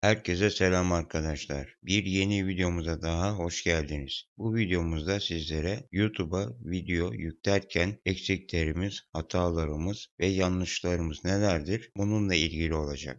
Herkese selam arkadaşlar. Bir yeni videomuza daha hoş geldiniz. Bu videomuzda sizlere YouTube'a video yüklerken eksiklerimiz, hatalarımız ve yanlışlarımız nelerdir bununla ilgili olacak.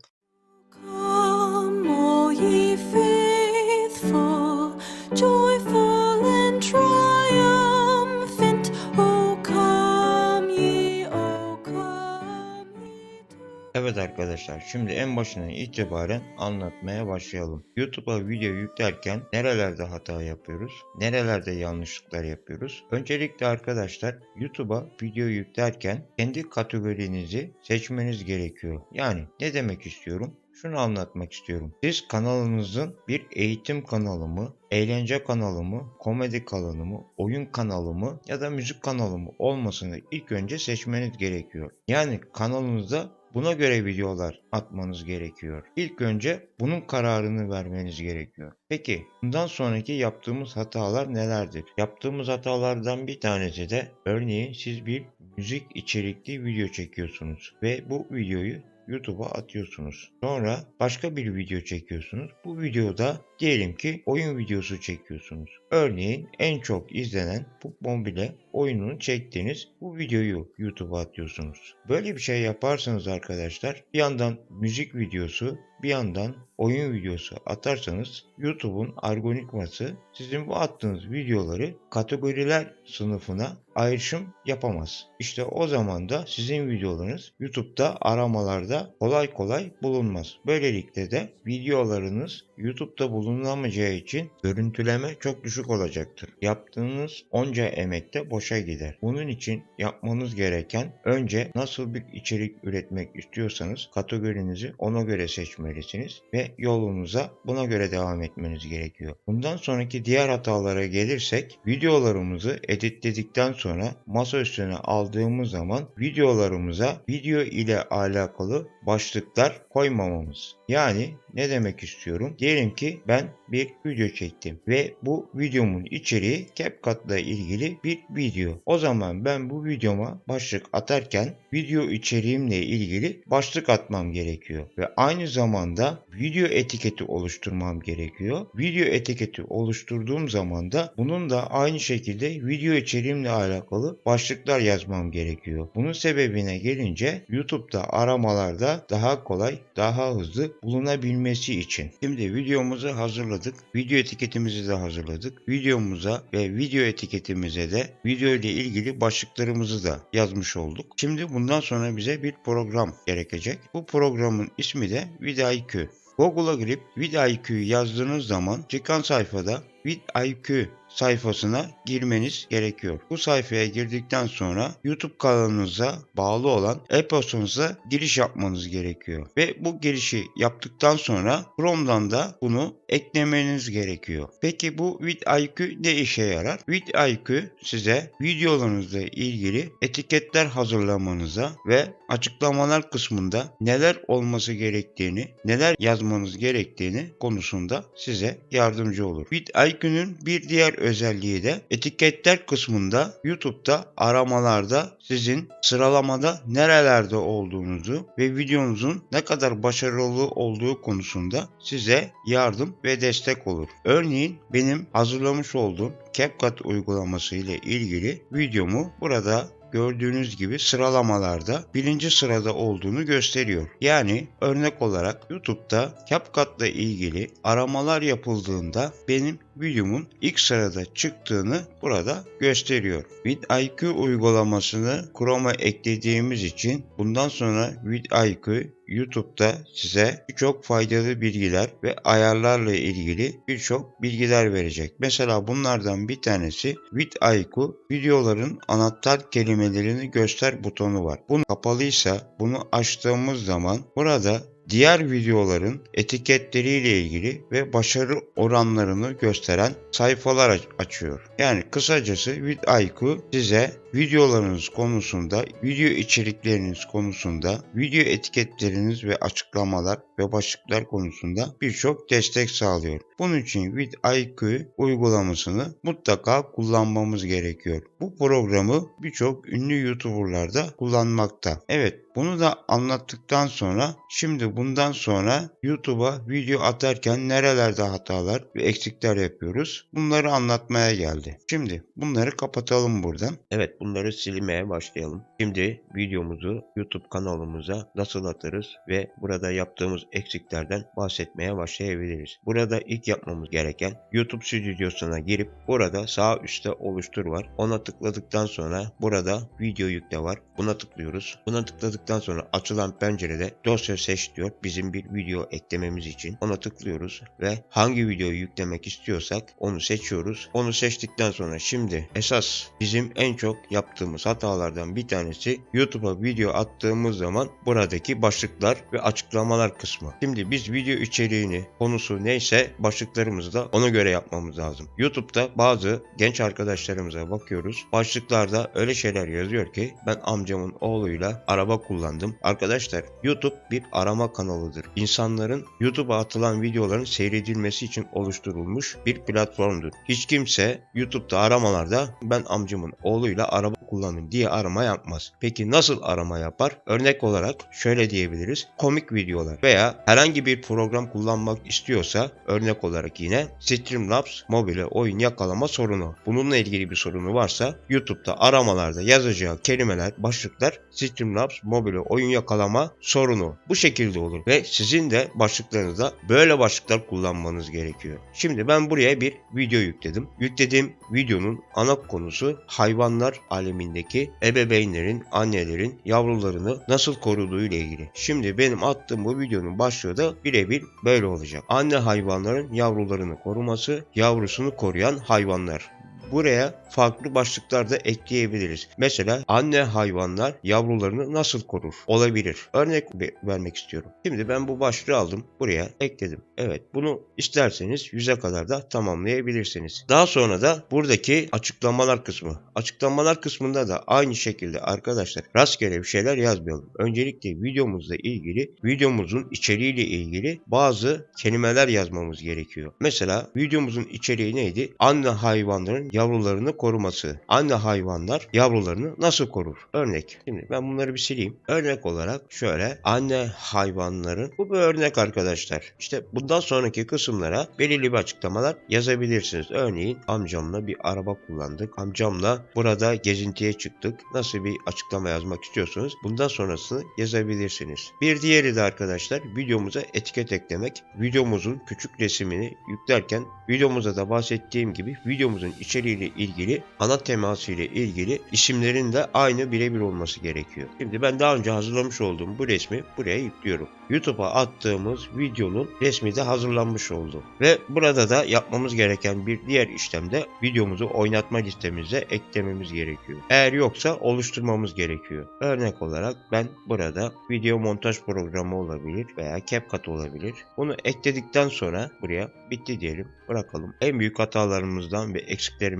Evet arkadaşlar şimdi en başından itibaren anlatmaya başlayalım. YouTube'a video yüklerken nerelerde hata yapıyoruz? Nerelerde yanlışlıklar yapıyoruz? Öncelikle arkadaşlar YouTube'a video yüklerken kendi kategorinizi seçmeniz gerekiyor. Yani ne demek istiyorum? Şunu anlatmak istiyorum. Siz kanalınızın bir eğitim kanalı mı, eğlence kanalı mı, komedi kanalı mı, oyun kanalı mı ya da müzik kanalı mı olmasını ilk önce seçmeniz gerekiyor. Yani kanalınızda Buna göre videolar atmanız gerekiyor. İlk önce bunun kararını vermeniz gerekiyor. Peki bundan sonraki yaptığımız hatalar nelerdir? Yaptığımız hatalardan bir tanesi de örneğin siz bir müzik içerikli video çekiyorsunuz ve bu videoyu YouTube'a atıyorsunuz. Sonra başka bir video çekiyorsunuz. Bu videoda diyelim ki oyun videosu çekiyorsunuz. Örneğin en çok izlenen PUBG Mobile oyununu çektiğiniz bu videoyu YouTube'a atıyorsunuz. Böyle bir şey yaparsanız arkadaşlar bir yandan müzik videosu bir yandan oyun videosu atarsanız YouTube'un algoritması sizin bu attığınız videoları kategoriler sınıfına ayrışım yapamaz. İşte o zaman da sizin videolarınız YouTube'da aramalarda kolay kolay bulunmaz. Böylelikle de videolarınız YouTube'da bulunamayacağı için görüntüleme çok düşük olacaktır. Yaptığınız onca emek de boşa gider. Bunun için yapmanız gereken önce nasıl bir içerik üretmek istiyorsanız kategorinizi ona göre seçmelisiniz ve yolunuza buna göre devam etmeniz gerekiyor. Bundan sonraki diğer hatalara gelirsek videolarımızı editledikten sonra masa üstüne aldığımız zaman videolarımıza video ile alakalı başlıklar koymamamız. Yani ne demek istiyorum? Diyelim ki ben bir video çektim ve bu videomun içeriği CapCut'la ilgili bir video. O zaman ben bu videoma başlık atarken video içeriğimle ilgili başlık atmam gerekiyor ve aynı zamanda video etiketi oluşturmam gerekiyor. Video etiketi oluşturduğum zaman da bunun da aynı şekilde video içeriğimle alakalı başlıklar yazmam gerekiyor. Bunun sebebine gelince YouTube'da aramalarda daha kolay, daha hızlı bulunabilmesi için. Şimdi videomuzu hazırladık. Video etiketimizi de hazırladık. Videomuza ve video etiketimize de video ile ilgili başlıklarımızı da yazmış olduk. Şimdi bundan sonra bize bir program gerekecek. Bu programın ismi de vidIQ. Google'a girip vidIQ'yu yazdığınız zaman çıkan sayfada vidIQ sayfasına girmeniz gerekiyor. Bu sayfaya girdikten sonra YouTube kanalınıza bağlı olan e-postanıza giriş yapmanız gerekiyor. Ve bu girişi yaptıktan sonra Chrome'dan da bunu eklemeniz gerekiyor. Peki bu vidIQ ne işe yarar? vidIQ size videolarınızla ilgili etiketler hazırlamanıza ve açıklamalar kısmında neler olması gerektiğini, neler yazmanız gerektiğini konusunda size yardımcı olur. vidIQ'nun bir diğer özelliği de etiketler kısmında YouTube'da aramalarda sizin sıralamada nerelerde olduğunuzu ve videonuzun ne kadar başarılı olduğu konusunda size yardım ve destek olur. Örneğin benim hazırlamış olduğum CapCut uygulaması ile ilgili videomu burada gördüğünüz gibi sıralamalarda birinci sırada olduğunu gösteriyor. Yani örnek olarak YouTube'da CapCut'la ilgili aramalar yapıldığında benim videomun ilk sırada çıktığını burada gösteriyor. vidIQ uygulamasını Chrome'a eklediğimiz için bundan sonra vidIQ YouTube'da size birçok faydalı bilgiler ve ayarlarla ilgili birçok bilgiler verecek. Mesela bunlardan bir tanesi vidIQ videoların anahtar kelimelerini göster butonu var. Bu kapalıysa bunu açtığımız zaman burada diğer videoların etiketleriyle ilgili ve başarı oranlarını gösteren sayfalar aç- açıyor. Yani kısacası vidIQ size videolarınız konusunda, video içerikleriniz konusunda, video etiketleriniz ve açıklamalar ve başlıklar konusunda birçok destek sağlıyor. Bunun için vidIQ uygulamasını mutlaka kullanmamız gerekiyor. Bu programı birçok ünlü YouTuber'lar da kullanmakta. Evet, bunu da anlattıktan sonra şimdi bundan sonra YouTube'a video atarken nerelerde hatalar ve eksikler yapıyoruz? Bunları anlatmaya geldi. Şimdi bunları kapatalım buradan. Evet bunları silmeye başlayalım. Şimdi videomuzu YouTube kanalımıza nasıl atarız ve burada yaptığımız eksiklerden bahsetmeye başlayabiliriz. Burada ilk yapmamız gereken YouTube stüdyosuna girip burada sağ üstte oluştur var. Ona tıkladıktan sonra burada video yükle var. Buna tıklıyoruz. Buna tıkladıktan sonra açılan pencerede dosya seç diyor. Bizim bir video eklememiz için. Ona tıklıyoruz ve hangi videoyu yüklemek istiyorsak onu seçiyoruz. Onu seçtikten sonra şimdi esas bizim en çok yaptığımız hatalardan bir tanesi YouTube'a video attığımız zaman buradaki başlıklar ve açıklamalar kısmı. Şimdi biz video içeriğini, konusu neyse başlıklarımızı da ona göre yapmamız lazım. YouTube'da bazı genç arkadaşlarımıza bakıyoruz. Başlıklarda öyle şeyler yazıyor ki ben amcamın oğluyla araba kullandım. Arkadaşlar YouTube bir arama kanalıdır. İnsanların YouTube'a atılan videoların seyredilmesi için oluşturulmuş bir platformdur. Hiç kimse YouTube'da aramalarda ben amcamın oğluyla araba kullandım diye arama yapmaz. Peki nasıl arama yapar? Örnek olarak şöyle diyebiliriz. Komik videolar veya herhangi bir program kullanmak istiyorsa örnek olarak yine Streamlabs mobile oyun yakalama sorunu. Bununla ilgili bir sorunu varsa YouTube'da aramalarda yazacağı kelimeler, başlıklar Streamlabs mobile oyun yakalama sorunu. Bu şekilde olur ve sizin de başlıklarınızda böyle başlıklar kullanmanız gerekiyor. Şimdi ben buraya bir video yükledim. Yüklediğim videonun ana konusu hayvanlar alemindeki ebeveynlerin, annelerin yavrularını nasıl koruduğu ile ilgili. Şimdi benim attığım bu videonun başlığı da birebir böyle olacak. Anne hayvanların yavrularını koruması, yavrusunu koruyan hayvanlar. Buraya farklı başlıklar da ekleyebiliriz. Mesela anne hayvanlar yavrularını nasıl korur? Olabilir. Örnek ve- vermek istiyorum. Şimdi ben bu başlığı aldım. Buraya ekledim. Evet bunu isterseniz yüze kadar da tamamlayabilirsiniz. Daha sonra da buradaki açıklamalar kısmı. Açıklamalar kısmında da aynı şekilde arkadaşlar rastgele bir şeyler yazmayalım. Öncelikle videomuzla ilgili, videomuzun içeriğiyle ilgili bazı kelimeler yazmamız gerekiyor. Mesela videomuzun içeriği neydi? Anne hayvanların yavrularını koruması. Anne hayvanlar yavrularını nasıl korur? Örnek. Şimdi ben bunları bir sileyim. Örnek olarak şöyle anne hayvanların bu bir örnek arkadaşlar. İşte bundan sonraki kısımlara belirli bir açıklamalar yazabilirsiniz. Örneğin amcamla bir araba kullandık. Amcamla burada gezintiye çıktık. Nasıl bir açıklama yazmak istiyorsanız bundan sonrasını yazabilirsiniz. Bir diğeri de arkadaşlar videomuza etiket eklemek. Videomuzun küçük resmini yüklerken videomuza da bahsettiğim gibi videomuzun içeriğiyle ilgili ana teması ile ilgili isimlerin de aynı birebir olması gerekiyor. Şimdi ben daha önce hazırlamış olduğum bu resmi buraya yüklüyorum. YouTube'a attığımız videonun resmi de hazırlanmış oldu. Ve burada da yapmamız gereken bir diğer işlem de videomuzu oynatma listemize eklememiz gerekiyor. Eğer yoksa oluşturmamız gerekiyor. Örnek olarak ben burada video montaj programı olabilir veya CapCut olabilir. Bunu ekledikten sonra buraya bitti diyelim bırakalım. En büyük hatalarımızdan ve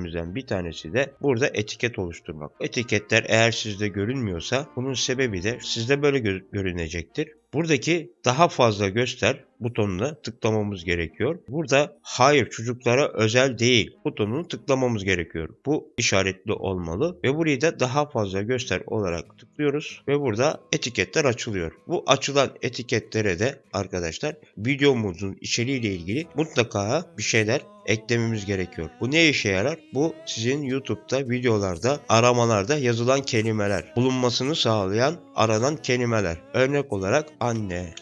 eksiklerimizden bir tanesi de burada etiket oluşturmak. Etiketler eğer sizde görünmüyorsa bunun sebebi de sizde böyle gö- görünecektir. Buradaki daha fazla göster butonuna tıklamamız gerekiyor. Burada hayır çocuklara özel değil butonunu tıklamamız gerekiyor. Bu işaretli olmalı ve burayı da daha fazla göster olarak tıklıyoruz ve burada etiketler açılıyor. Bu açılan etiketlere de arkadaşlar videomuzun içeriğiyle ilgili mutlaka bir şeyler eklememiz gerekiyor. Bu ne işe yarar? Bu sizin YouTube'da videolarda aramalarda yazılan kelimeler bulunmasını sağlayan aranan kelimeler. Örnek olarak anne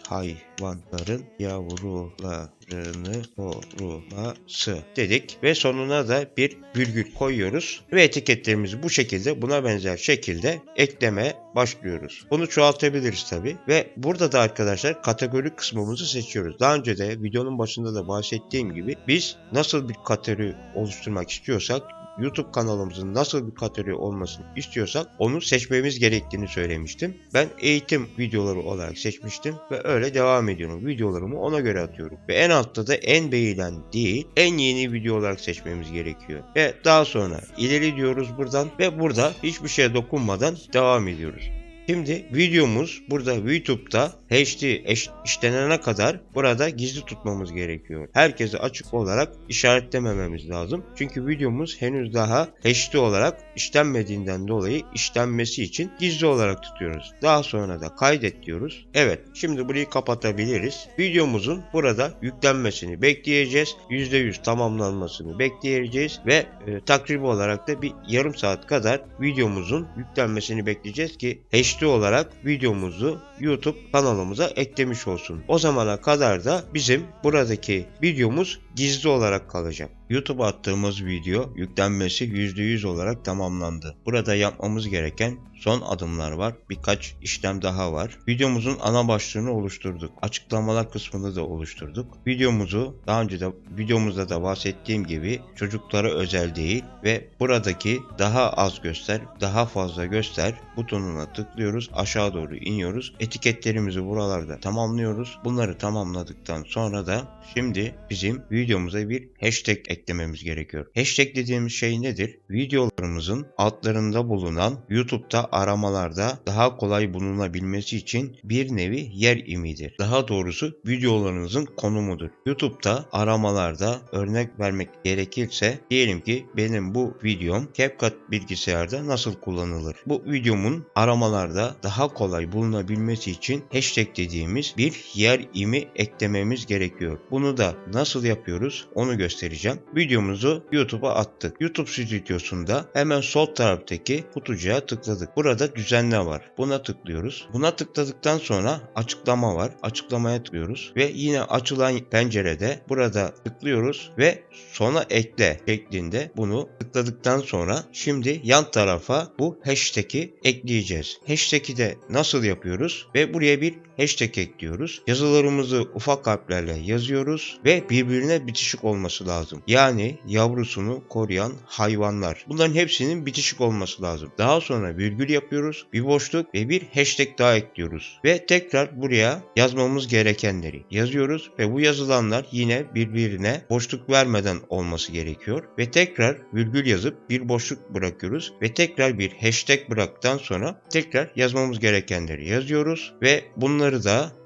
hayvanların yavrularını koruması dedik ve sonuna da bir virgül koyuyoruz ve etiketlerimizi bu şekilde buna benzer şekilde ekleme başlıyoruz. Bunu çoğaltabiliriz tabi ve burada da arkadaşlar kategori kısmımızı seçiyoruz. Daha önce de videonun başında da bahsettiğim gibi biz nasıl bir kategori oluşturmak istiyorsak YouTube kanalımızın nasıl bir kategori olmasını istiyorsak onu seçmemiz gerektiğini söylemiştim. Ben eğitim videoları olarak seçmiştim ve öyle devam ediyorum. Videolarımı ona göre atıyorum. Ve en altta da en beğenilen değil, en yeni video olarak seçmemiz gerekiyor. Ve daha sonra ileri diyoruz buradan ve burada hiçbir şeye dokunmadan devam ediyoruz. Şimdi videomuz burada YouTube'da HD eş- işlenene kadar burada gizli tutmamız gerekiyor. Herkese açık olarak işaretlemememiz lazım. Çünkü videomuz henüz daha HD olarak işlenmediğinden dolayı işlenmesi için gizli olarak tutuyoruz. Daha sonra da kaydet diyoruz. Evet şimdi burayı kapatabiliriz. Videomuzun burada yüklenmesini bekleyeceğiz. %100 tamamlanmasını bekleyeceğiz ve e, takribi olarak da bir yarım saat kadar videomuzun yüklenmesini bekleyeceğiz ki HD olarak videomuzu YouTube kanalımıza eklemiş olsun. O zamana kadar da bizim buradaki videomuz gizli olarak kalacak. YouTube'a attığımız video yüklenmesi %100 olarak tamamlandı. Burada yapmamız gereken son adımlar var. Birkaç işlem daha var. Videomuzun ana başlığını oluşturduk. Açıklamalar kısmını da oluşturduk. Videomuzu daha önce de videomuzda da bahsettiğim gibi çocuklara özel değil ve buradaki daha az göster, daha fazla göster butonuna tıklıyoruz. Aşağı doğru iniyoruz. Etiketlerimizi buralarda tamamlıyoruz. Bunları tamamladıktan sonra da şimdi bizim videomuza bir hashtag eklememiz gerekiyor. Hashtag dediğimiz şey nedir? Videolarımızın altlarında bulunan YouTube'da aramalarda daha kolay bulunabilmesi için bir nevi yer imidir. Daha doğrusu videolarınızın konumudur. YouTube'da aramalarda örnek vermek gerekirse diyelim ki benim bu videom CapCut bilgisayarda nasıl kullanılır? Bu videomun aramalarda daha kolay bulunabilmesi için hashtag dediğimiz bir yer imi eklememiz gerekiyor. Bunu da nasıl yapıyoruz onu göstereceğim. Videomuzu YouTube'a attık. YouTube stüdyosunda hemen sol taraftaki kutucuğa tıkladık. Burada düzenle var. Buna tıklıyoruz. Buna tıkladıktan sonra açıklama var. Açıklamaya tıklıyoruz ve yine açılan pencerede burada tıklıyoruz ve sona ekle şeklinde bunu tıkladıktan sonra şimdi yan tarafa bu hashtag'i ekleyeceğiz. Hashtag'i de nasıl yapıyoruz? Ve buraya bir hashtag ekliyoruz. Yazılarımızı ufak harflerle yazıyoruz ve birbirine bitişik olması lazım. Yani yavrusunu koruyan hayvanlar. Bunların hepsinin bitişik olması lazım. Daha sonra virgül yapıyoruz. Bir boşluk ve bir hashtag daha ekliyoruz. Ve tekrar buraya yazmamız gerekenleri yazıyoruz ve bu yazılanlar yine birbirine boşluk vermeden olması gerekiyor. Ve tekrar virgül yazıp bir boşluk bırakıyoruz ve tekrar bir hashtag bıraktıktan sonra tekrar yazmamız gerekenleri yazıyoruz ve bunları da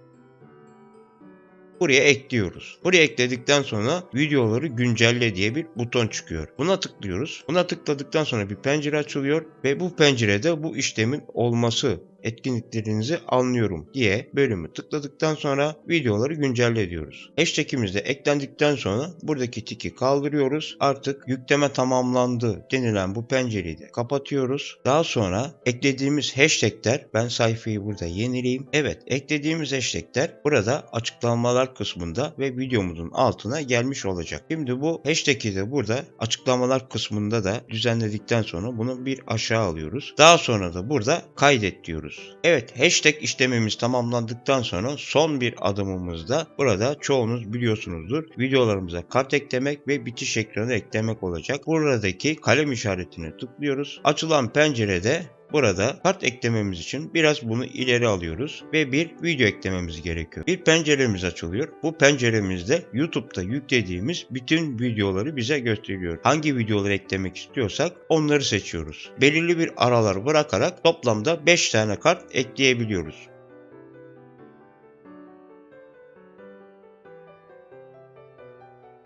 buraya ekliyoruz. Buraya ekledikten sonra videoları güncelle diye bir buton çıkıyor. Buna tıklıyoruz. Buna tıkladıktan sonra bir pencere açılıyor ve bu pencerede bu işlemin olması etkinliklerinizi anlıyorum diye bölümü tıkladıktan sonra videoları güncelle diyoruz. Hashtag'imiz de eklendikten sonra buradaki tiki kaldırıyoruz. Artık yükleme tamamlandı denilen bu pencereyi de kapatıyoruz. Daha sonra eklediğimiz hashtagler ben sayfayı burada yenileyim. Evet eklediğimiz hashtagler burada açıklamalar kısmında ve videomuzun altına gelmiş olacak. Şimdi bu hashtag'i de burada açıklamalar kısmında da düzenledikten sonra bunu bir aşağı alıyoruz. Daha sonra da burada kaydet diyoruz. Evet hashtag işlemimiz tamamlandıktan sonra son bir adımımızda burada çoğunuz biliyorsunuzdur. Videolarımıza kart eklemek ve bitiş ekranı eklemek olacak. Buradaki kalem işaretine tıklıyoruz. Açılan pencerede Burada kart eklememiz için biraz bunu ileri alıyoruz ve bir video eklememiz gerekiyor. Bir penceremiz açılıyor. Bu penceremizde YouTube'da yüklediğimiz bütün videoları bize gösteriyor. Hangi videoları eklemek istiyorsak onları seçiyoruz. Belirli bir aralar bırakarak toplamda 5 tane kart ekleyebiliyoruz.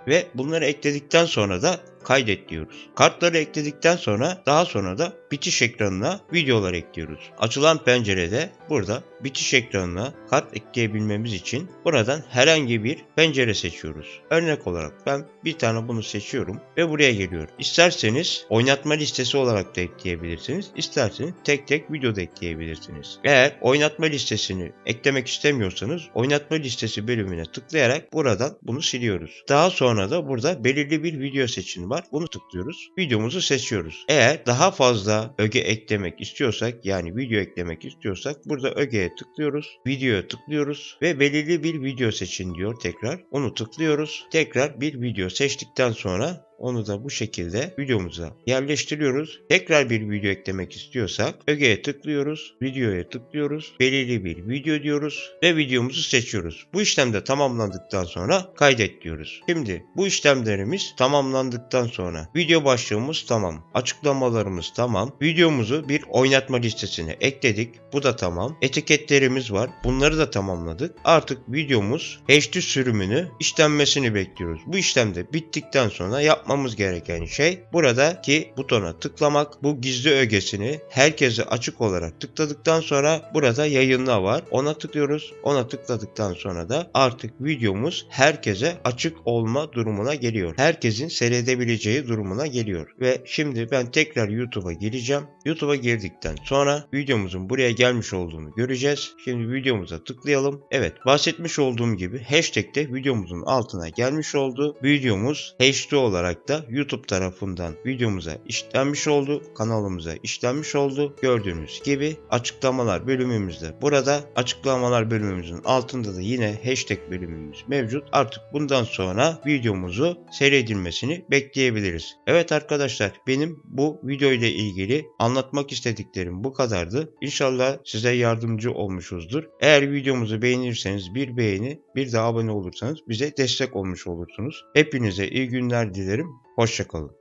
Ve bunları ekledikten sonra da kaydet diyoruz. Kartları ekledikten sonra daha sonra da bitiş ekranına videolar ekliyoruz. Açılan pencerede burada bitiş ekranına kart ekleyebilmemiz için buradan herhangi bir pencere seçiyoruz. Örnek olarak ben bir tane bunu seçiyorum ve buraya geliyorum. İsterseniz oynatma listesi olarak da ekleyebilirsiniz. İsterseniz tek tek videoda ekleyebilirsiniz. Eğer oynatma listesini eklemek istemiyorsanız oynatma listesi bölümüne tıklayarak buradan bunu siliyoruz. Daha sonra da burada belirli bir video seçimi var. Bunu tıklıyoruz. Videomuzu seçiyoruz. Eğer daha fazla öge eklemek istiyorsak yani video eklemek istiyorsak burada ögeye tıklıyoruz. Videoya tıklıyoruz ve belirli bir video seçin diyor tekrar. Onu tıklıyoruz. Tekrar bir video seçtikten sonra Onu da bu şekilde videomuza yerleştiriyoruz. Tekrar bir video eklemek istiyorsak ögeye tıklıyoruz. Videoya tıklıyoruz. Belirli bir video diyoruz ve videomuzu seçiyoruz. Bu işlem de tamamlandıktan sonra kaydet diyoruz. Şimdi bu işlemlerimiz tamamlandıktan sonra video başlığımız tamam. Açıklamalarımız tamam. Videomuzu bir oynatma listesine ekledik. Bu da tamam. Etiketlerimiz var. Bunları da tamamladık. Artık videomuz HD sürümünü işlenmesini bekliyoruz. Bu işlemde bittikten sonra yapmamız gereken şey buradaki butona tıklamak. Bu gizli ögesini herkese açık olarak tıkladıktan sonra burada yayınla var. Ona tıklıyoruz. Ona tıkladıktan sonra da artık videomuz herkese açık olma durumuna geliyor. Herkesin seyredebileceği durumuna geliyor. Ve şimdi ben tekrar YouTube'a gireceğim. YouTube'a girdikten sonra videomuzun buraya gelmiş olduğunu göreceğiz. Şimdi videomuza tıklayalım. Evet bahsetmiş olduğum gibi hashtag de videomuzun altına gelmiş oldu. Videomuz HD olarak da YouTube tarafından videomuza işlenmiş oldu. Kanalımıza işlenmiş oldu. Gördüğünüz gibi açıklamalar bölümümüzde burada. Açıklamalar bölümümüzün altında da yine hashtag bölümümüz mevcut. Artık bundan sonra videomuzu seyredilmesini bekleyebiliriz. Evet arkadaşlar benim bu video ile ilgili anlatmak istediklerim bu kadardı. İnşallah size yardımcı olmuşuzdur. Eğer videomuzu beğenirseniz bir beğeni bir de abone olursanız bize destek olmuş olursunuz. Hepinize iyi günler dilerim. Hoşçakalın.